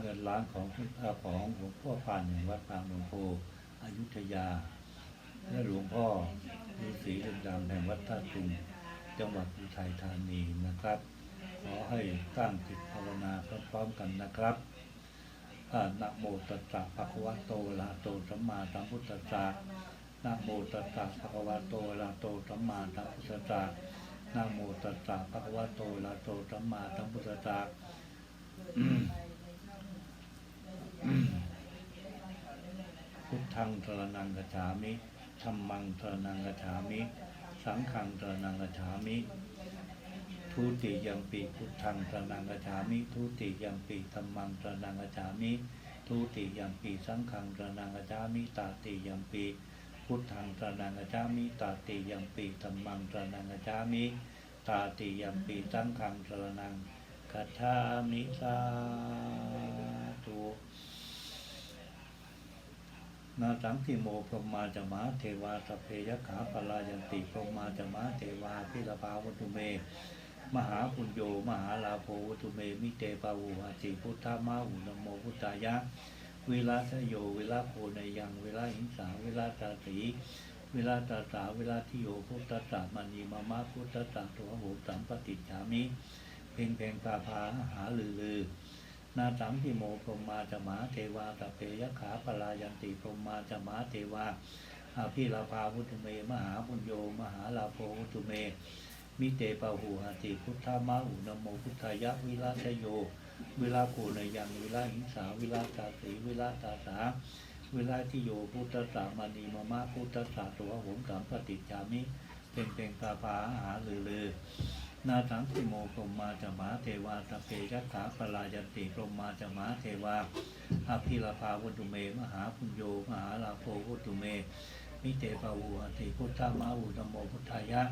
เงินล้านของคุณอาของหลวงพ่อปานแห่งวัดปางหลวงโพอยุธยา และหลวงพ่อฤาษีเรืองดำแห่งวัดท่าตุงจังหวัดอุทัยธานีนะครับ ขอให้ตั้งจิตภาวนาพร้อมๆกันนะครับอ่านะโมตัสสะภะคะวะโตอะระโตสัมมาสัมพุทธัสสะนะโมตัสสะภะคะวะโตอะระโตสัมมาสัมพุทธัสสะนะโมตัสสะภะคะวะโตอะระโตสัมมาสัมพุทธัสสะ พุทธังสรนังกัจฉามิธรรมังสรนังกัจฉามิ สังฆังสรนังกัจฉามิทุติยัมปีพุทธังสรนังกัจฉามิทุติยัมปีธรรมังสรนังกัจฉามิทุติยัมปีสังฆังสรนังกัจฉามิตาติยัมปีพุทธังสรนังกัจฉามิตาติยัมปีธรรมังสรนังกัจฉามิตาติยัมปีสังฆังสรนังกัจฉามิสาธุ นาสังทิโมพรหมาจมาเทวาสเพยขาปลายันติพรหมาจมาเทวาพิรภาวัตุเม มหาปุญโยมหาลาโภวัตุเมมิเตปาวูหาจิพุทธามาหุนโมพุทธายะวิลาสโยวิลาโพนยังวิลาหิงสาวิลาตาสีวิลาตาสาวิลาทิโยพุทธสามณีมามาพุทธสาตัวโหสัมปติฉามิ เพ่งเพ่งพาพาหาลือลือ นาสังพิโมพรหมาจะมาเทวาตะเปยขาปลายันติพรมาจะมาเทวาอาภิลาภาวุตุเม มหาปุญโย มหาลาโภวุตุเม มิเตปะหูหาติพุทธามาหุนโมพุทธายะวิลาชโย วิลาโกนยังวิลาหิงสาวิลาตาสีวิลาตาสาวิลาทิโยพุทธสามานีมามาพุทธสาตัวหมสามปฏิจจามิ เป็นเป็นปาปาหาลือลือ นาสังสิโมพรหมาจะมาเทวาสพเพยัคขาปลายันติพรหมาจะมาเทวาอภิลาภาวุตุเม มหาพุญโย มหาลาโภวุตุเม มิเตปะวูหติพุทธามาอุตโมพุทธายะ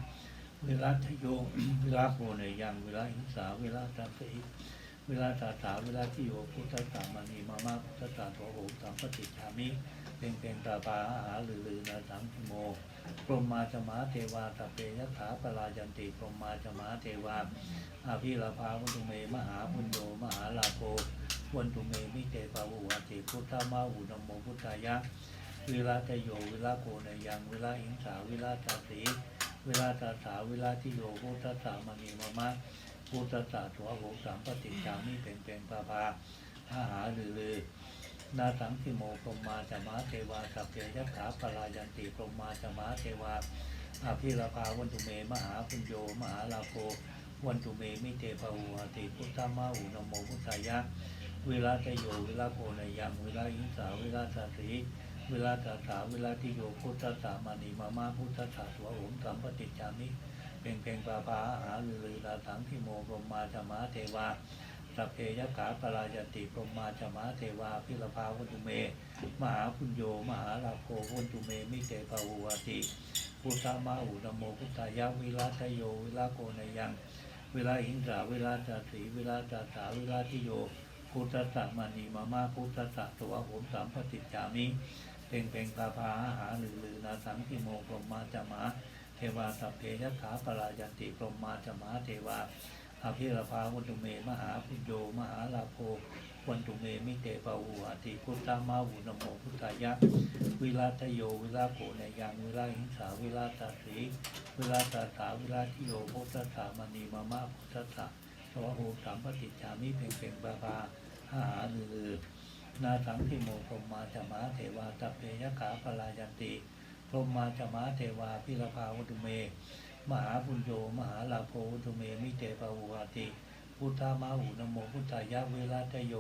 เวลาทโยเวลาโพเนยังเวลาหิสาเวลาตาสีเวลาตาสาเวลาที่โยพุทธสามานีมามาพุทธสาโตโหสัมปติชามิ เป็นเป็นตาปาอาหาลือลือนาสังสิโม พรหมาจมาเทวาตเปยถาปลายันติพรหมาจมาเทวาอาภิลาภาวุตุเม มหาพุญโยมหาลาโภวันตุเมมิเตปาวุหติพุทธามาหุนโมพุทธายะเวลาตโยเวลาโกนยังเวลาหิงสาเวลาตาสีเวลาตาสาเวลาที่โยพุทธสามณีมามะพุทธสาตัวโหสามปฏิจามิเป็นเป็นปาปาอาหาลือลือ นาสังสิโมพรหมาจะมาเทวาสัพเพยถาปลายันติพรหมาจะมาเทวาอาภิราภาวันตุเม มหาปุญโยมหาลาโภวันตุเมมิเตภาหูหติพุทธามาหุนโมพุทธายะเวลาตโยเวลาโกนยังเวลาหิสาเวลาสาสีเวลาตาสาเวลาที่โยพุทธสามานีมามาพุทธสาสวะโหมสัมปติจามิเพ่งเพ่งปาปาอาหาลือลาสังสิโมพรหมาจะมาเทวา สัพเพยขาปรายติพรหมาจมาเทวาพิรภาวัตุเม มหาพุญโยมหาลาโภวันตุเมมิเตปาวุวติพุทธามาอุนโมพุทธายะวิลาทโยวิลาโกนยังเวลาหิงสาเวลาจาสีเวลาจาสาเวลาทิโยพุทธสามานีมามาพุทธสะตัวโหมสามปฏิจจามิเพ่งเพ่งปาพาอาหาลือลือนาสังทิโมพรหมาจมาเทวาสัพเพยขาปรายันติพรหมาจมาเทวา อภิรภาวันตุเม มหาพุญโยมหาลาโภวันตุเมมิเตปะหูหติพุทธามาหุนโมพุทธายะ วิลาทโยวิลาโกเนยังวิลาหิงสาวิลาตาสีวิลาตาสาวิลาทิโยพุทธสามณีมามาพุทธสะสวะโหสามปฏิจามิเพ่งเพ่งปาปาหาหาลือนาสังทิโมพรหมาจมาเทวาตัพเพยขาปลายันติพรหมาจมาเทวาพิรภาวัตุเม มหาปุญโยมหาลาโภวุตุเมมิเตปะวุหติ พุทธามาหุนโมพุทธายะเวลาทโย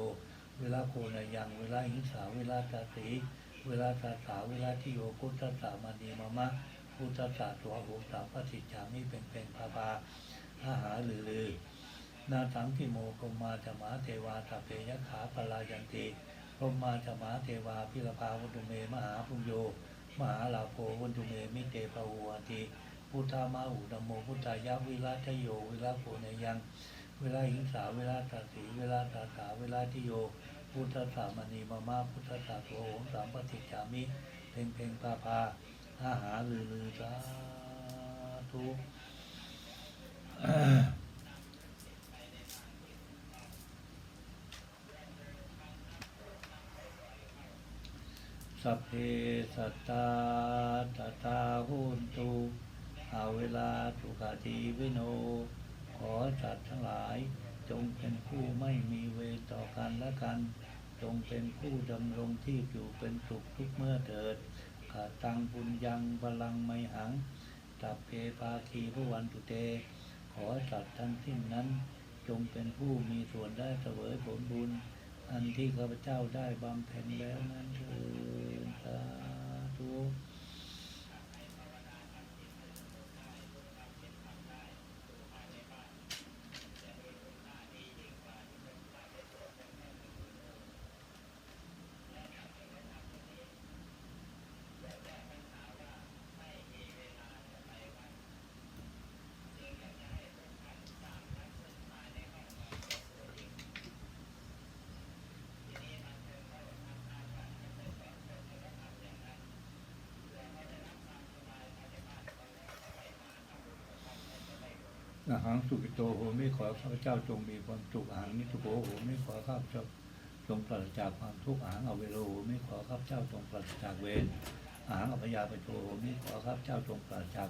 เวลาโกนยัง เวลาหิงสาเวลาตาสีเวลาตาสาเวลาทิโยพุทธสามานีมามะพุทธสาตัวโหสามปฏิจามิเป็นเป็นภาภาอาหาลือลือนาสังทิโมพรหมาจะมาเทวาสัพเพยขาปลายันติพรมาจะมาเทวาพิรภาวุตุเม มหาปุญโย มหาลาโภวุตุเมมิเตปะวุหติ พุทธามาหุนโมพุทธายะวิราชโยวิราโกเนยัง เวลาหิงสาเวลาตาสีเวลาตาสาเวลาทิโย พุทธสามณีมามาพุทธสาโสโหงสามปฏิจามิเพ่งเพ่งพาพาอาหาลือลือสาธุสัพเพสัตตาตถาหุนตุ อาเวลาทุกขาทีวิโน ขอสัตว์ทั้งหลาย จงเป็นผู้ไม่มีเวรต่อกันและกัน จงเป็นผู้ดำรงที่อยู่เป็นสุขทุกเมื่อเถิดขาตังบุญยังพลังไมหังตับเพปาคีผู้วันตุเต ขอสัตว์ทั้งสิ้นนั้น จงเป็นผู้มีส่วนได้เสวยผลบุญ อันที่ข้าพเจ้าได้บำเพ็ญแล้วนั้นเถิดสาธุ อาหังสุกิโตโหไม่ขอข้าพเจ้าจงมีความสุขอาหังนิทุโกโหไม่ขอข้าพเจ้าจงปราศจากความทุกข์อาหังอเวโรโหไม่ขอข้าพเจ้าจงปราศจากเวรอาหังอภยาปโชโหไม่ขอข้าพเจ้าจงปราศจาก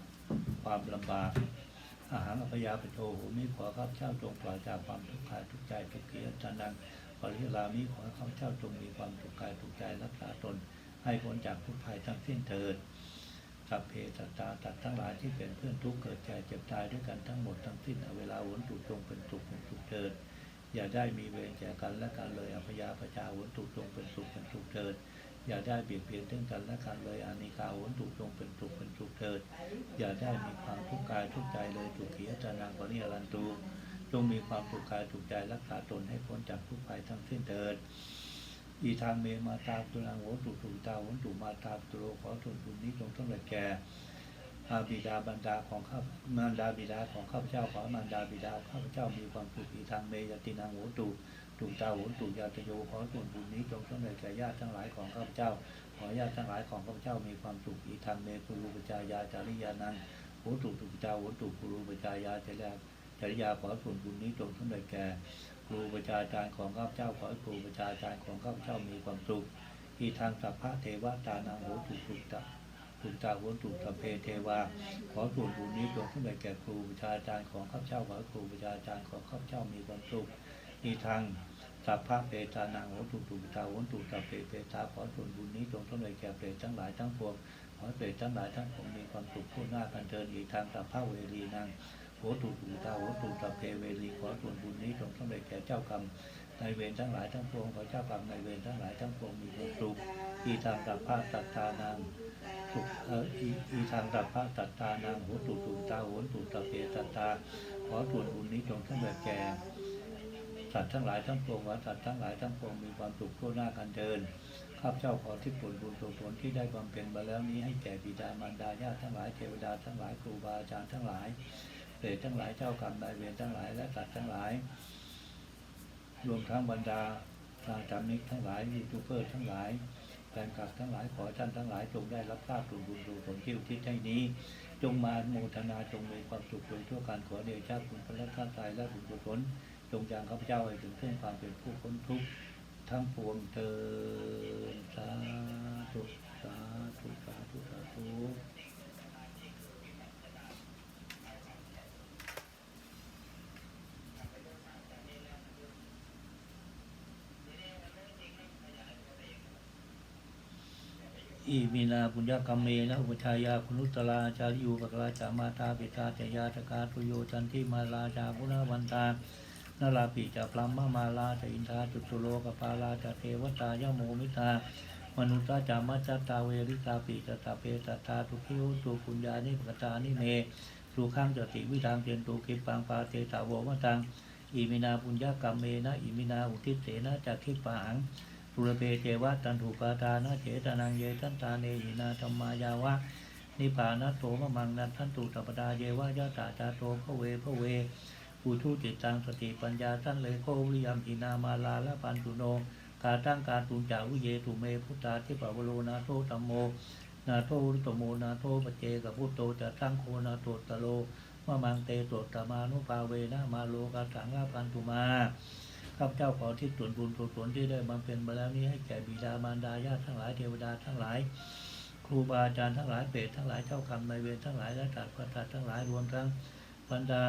ความลำบากอาหังอภยาปโชโหไม่ขอข้าพเจ้าจงปราศจากความทุกข์กายทุกใจทุกเกียรตินังปริลามิขอข้าพเจ้าจงมีความสุขกายทุกใจรักษาตน ให้พ้นจากทุกภัยทั้งสิ้นเถิด สัพเพสัตตาตัดทั้งหลายที่เป็นเพื่อนทุกข์เกิดแก่เจ็บตายด้วยกันทั้งหมดทั้งสิ้นเอาเวลาวนตุจงเป็นสุขเป็นสุขเถิดอย่าได้มีเวรแก่กันและกันเลยอภยาพจาวนตุจงเป็นสุขเป็นสุขเถิดอย่าได้เบียดเบียนซึ่งกันและกันเลยอานิกาวนตุจงเป็นสุขเป็นสุขเถิดอย่าได้มีความทุกข์กายทุกข์ใจเลยทุกขีอาจานังปริยรันตูจงมีความสุขกายทุกใจรักษาตนให้พ้นจากทุกภัยทั้งสิ้นเถิด อีทางเมมาตาตุลังโหตุตุตาโหตุมาตาตุโรขอส่วนบุญนี้จงต้องแก่แก่อาบิดาบรรดาของข้ามารดาบิดาของข้าพเจ้าขอมารดาบิดาข้าพเจ้ามีความสุขอีทางเมยตินางโหตุตุตาโหตุยาตโยขอส่วนบุญนี้จงต้องแก่แก่ญาติทั้งหลายของข้าพเจ้า ขอญาติทั้งหลายของข้าพเจ้ามีความสุขอีทางเมปุรุปจายาจาริยานังโหตุตุตาโหตุปุรุปจายาเจริยาจาริยาขอส่วนบุญนี้จงต้องแก่แก่ รูประชาจารย์ของข้าพเจ้าขอให้ครูประชาจารย์ของข้าพเจ้ามีความสุขที่ทางสัพพะเทวตานังโหตุสุตะสุตาโหตุสัพเพเทวา ขอส่วนบุญนี้จงขึ้นไปแก่ครูประชาจารย์ของข้าพเจ้าขอให้ครูประชาจารย์ของข้าพเจ้ามีความสุขที่ทางสัพพะเปตานังโหตุสุตาโหตุสัพเพเปตาขอส่วนบุญนี้จงขึ้นไปแก่เปรตทั้งหลายทั้งปวงขอเปรตทั้งหลายทั้งปวงมีความสุขทั่วหน้ากันเทินอีกทางสัพพะเวรีนัง โหตุตูตาโหตุตะเพเวรีขอส่วนบุญนี้จงสำเร็จแก่เจ้ากรรมนายเวรทั้งหลายทั้งปวงขอเจ้ากรรมนายเวรทั้งหลายทั้งปวงมีความสุขอีทางตัพพะตัตตานังสุขเอออีทางตัพพะตัตตานังโหตุตูตาโหตุตะเพตัตตาขอส่วนบุญนี้จงสำเร็จแก่สัตว์ทั้งหลายทั้งปวงขอสัตว์ทั้งหลายทั้งปวงมีความสุขทั่วหน้ากันเดินข้าพเจ้าขอที่ผลบุญส่วนผลที่ได้บำเพ็ญมาแล้วนี้ให้แก่บิดามารดาญาติทั้งหลายเทวดาทั้งหลายครูบาอาจารย์ทั้งหลาย เปรตทั้งหลายเจ้ากรรมนายเวรทั้งหลายและสัตว์ทั้งหลาย รวมทั้งบรรดาสาจามิกทั้งหลายยูทูบเบอร์ทั้งหลายแฟนคลับทั้งหลายขอท่านทั้งหลายจงได้รับทราบส่วนบุญส่วนผลที่อุทิศให้นี้ จงมาโมทนาจงมีความสุขโดยทั่วการขอเดชะคุณพระท่านตายและบุญกุศลจงยังข้าพเจ้าให้ถึงซึ่งความเป็นผู้พ้นทุกข์ทั้งปวงเทินสาธุสาธุสาธุสาธุ อิมินาปุญญกรรมเมนะอุปชายาคุณุตลาจาริยูปกราจามาตาเปตาเจยาตกาตุโยจันทิมาลาจาพุนาวันตานาลาปิจาพลัมมามาลาจาอินทาจุตุโลกปาลาจาเทวตายโมมิตามนุตาจามัจจตาเวริตาปิจตาเปตตาทุคิวตุปุญญานิปกตานิเมสุขังจติวิทางเจนตุกิปังปาเตตาโวมตังอิมินาปุญญกรรมเมนะอิมินาอุทิศเสนะจักขิปัง สุรเปเจวะตันถูกาตานะเจตนังเยตันตาเนหินาธรรมายาวะนิพานัตโตมะมังนันทันตุตปดาเยวะยะตาจาโตพระเวพระเวปุถุจิตตังสติปัญญาตันเลยโควิยมอินามาลาละปันตุโนกาตั้งการตุนจาวิเยตุเมพุทธาทิปะวโรนาโทตัมโมนาโทรุตโมนาโทปเจกับพุทโตจะตั้งโคนาโตตะโลมะมังเตโตตมานุภาเวนะมาโลกาสังลาพันตุมา ข้าพเจ้าขอที่ส่วนบุญส่วนกุศลที่ได้บำเพ็ญมาแล้วนี้ให้แก่บิดามารดาญาติทั้งหลายเทวดาทั้งหลาย ครูบาอาจารย์ทั้งหลายเปรตทั้งหลายเจ้ากรรมนายเวรทั้งหลายและสัตว์ประสาททั้งหลายรวมทั้งบรรดา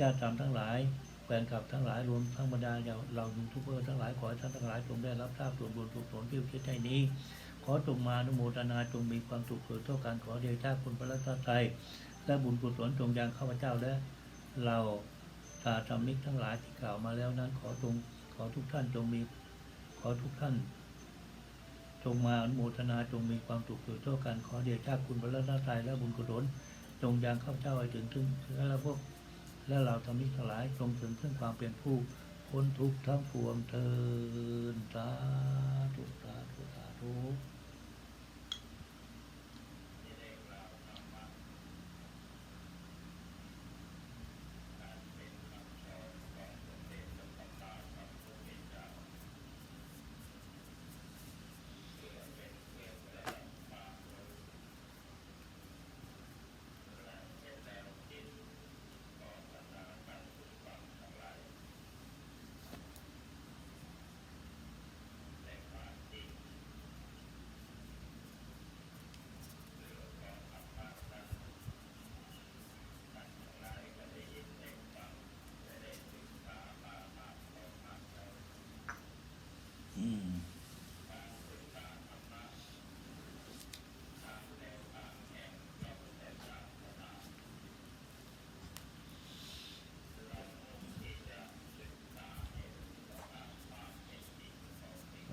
ญาติธรรมทั้งหลายแฟนคลับทั้งหลายรวมทั้งบรรดาเรายูทูบเบอร์ทั้งหลายขอให้ท่านทั้งหลายจงได้รับทราบส่วนบุญส่วนกุศลที่อุทิศให้นี้ ขอจงมาอนุโมทนาจงมีความสุขเกิดเท่ากันขอเดชะคุณพระรัตนตรัยและบุญกุศลจงยังข้าพเจ้าและเรา สาธรรมิกทั้งหลายที่กล่าวมาแล้วนั้น ขอจงขอทุกท่านจงมี ขอทุกท่าน จงมาอนุโมทนาจงมีความสุขเกิดเท่ากันขอเดชะคุณพระรัตนตรัยและบุญกุศลจงยังข้าพเจ้าให้ถึงถึงและพวกและเราธรรมิกทั้งหลายจงถึงซึ่งความเป็นผู้พ้นทุกข์ทั้งปวงเทินสาธุสาธุสาธุ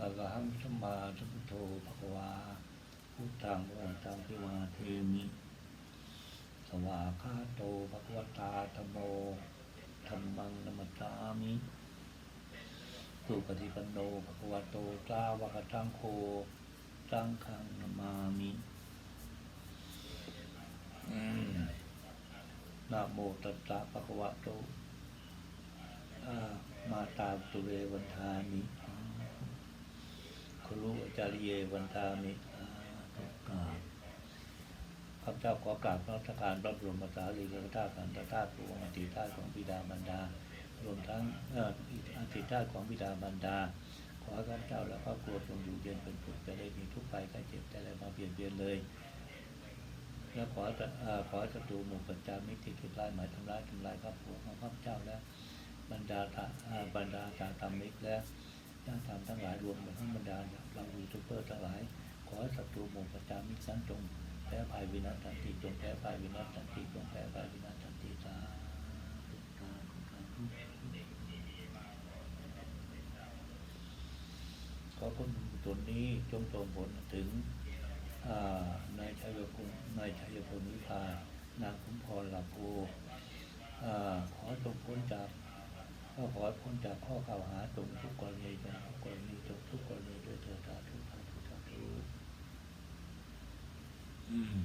อะระหังสัมมาสัมพุทโธภะวาพุทธังวันตังพิวาเทมิสวาคาโตภะคะวตาธรรมโมธรรมังนมัสสามิสุปฏิปันโนภะคะวะโตสาวกสังโฆสังฆังนมามิมนะโมตัสสะภะคะวะโตมาตาตุเรวันทามิ ครูอาจาริเยวันทามิตุกาข้าพเจ้าขอกราบพระราชการพระบรมสารีริกธาตุขันธธาตุปวงอธิธาตุของบิดามารดา รวมทั้งอธิษฐานของบิดามารดา ขอข้าพเจ้าและครอบครัวจงอยู่เย็นเป็นสุขจะได้มีทุกข์ภัยไข้เจ็บแต่อะไรมาเบียดเบียนเลยและขอขอศัตรูหมู่ประจามิตรที่คิดร้ายหมายทำร้ายทำลายครอบครัวของข้าพเจ้าและบรรดาบรรดาการทำมิตรและ ญาติธรรมทั้งหลายรวมทั้งบรรดาเรายูทูบเบอร์ทั้งหลาย ขอให้ศัตรูหมู่ประจามิตรนั้นจงแพ้ภัยวินาศสันติจงแพ้ภัยวินาศสันติจงแพ้ภัยวินาศสันติสาธุสาธุสาธุขอผลบุญกุศลนี้จงส่งผลถึงนายชัยพลนายชัยพลวิภานางคุ้มพรหลับโพอ่าขอจงพ้นจาก ก็ขอพ้นจากข้อกล่าวหาจงทุกกรณีจากกรณีจบทุกกรณีด้วยเถิดสาธุสาธุสาธุอืม